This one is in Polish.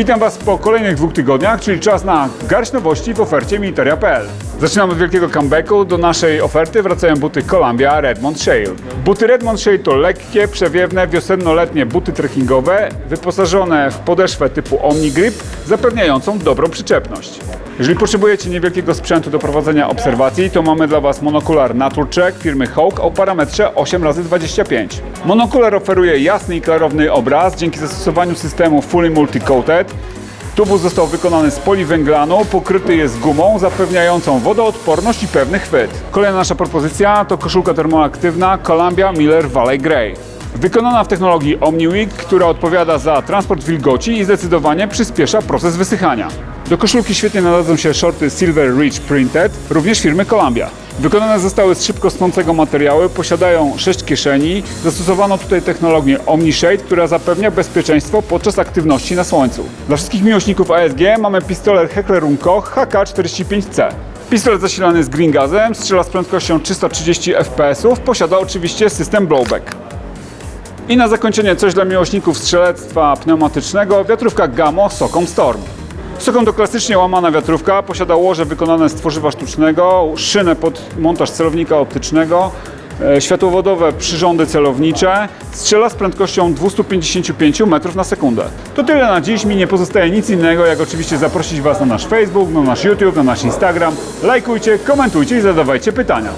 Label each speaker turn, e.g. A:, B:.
A: Witam Was po kolejnych dwóch tygodniach, czyli czas na garść nowości w ofercie Militaria.pl. Zaczynamy od wielkiego comebacku. Do naszej oferty wracają buty Columbia Redmond Shale. Buty Redmond Shale to lekkie, przewiewne, wiosenno-letnie buty trekkingowe, wyposażone w podeszwę typu OmniGrip, zapewniającą dobrą przyczepność. Jeżeli potrzebujecie niewielkiego sprzętu do prowadzenia obserwacji, to mamy dla Was monokular Naturcheck firmy Hawk o parametrze 8x25. Monokular oferuje jasny i klarowny obraz dzięki zastosowaniu systemu Fully Multi-Coated. Tubus został wykonany z poliwęglanu, pokryty jest gumą zapewniającą wodoodporność i pewny chwyt. Kolejna nasza propozycja to koszulka termoaktywna Columbia Miller Valley Grey. Wykonana w technologii OmniWig, która odpowiada za transport wilgoci i zdecydowanie przyspiesza proces wysychania. Do koszulki świetnie nadadzą się shorty Silver Ridge Printed, również firmy Columbia. Wykonane zostały z szybko snącego materiały, posiadają 6 kieszeni. Zastosowano tutaj technologię OmniShade, która zapewnia bezpieczeństwo podczas aktywności na słońcu. Dla wszystkich miłośników ASG mamy pistolet Heckler Koch HK45C. Pistolet zasilany jest green gazem, strzela z prędkością 330 fps, posiada oczywiście system blowback. I na zakończenie coś dla miłośników strzelectwa pneumatycznego, wiatrówka Gamo Socom Storm. Socom to klasycznie łamana wiatrówka, posiada łoże wykonane z tworzywa sztucznego, szynę pod montaż celownika optycznego, e, światłowodowe przyrządy celownicze, strzela z prędkością 255 metrów na sekundę. To tyle na dziś, mi nie pozostaje nic innego, jak oczywiście zaprosić Was na nasz Facebook, na nasz YouTube, na nasz Instagram. Lajkujcie, komentujcie i zadawajcie pytania.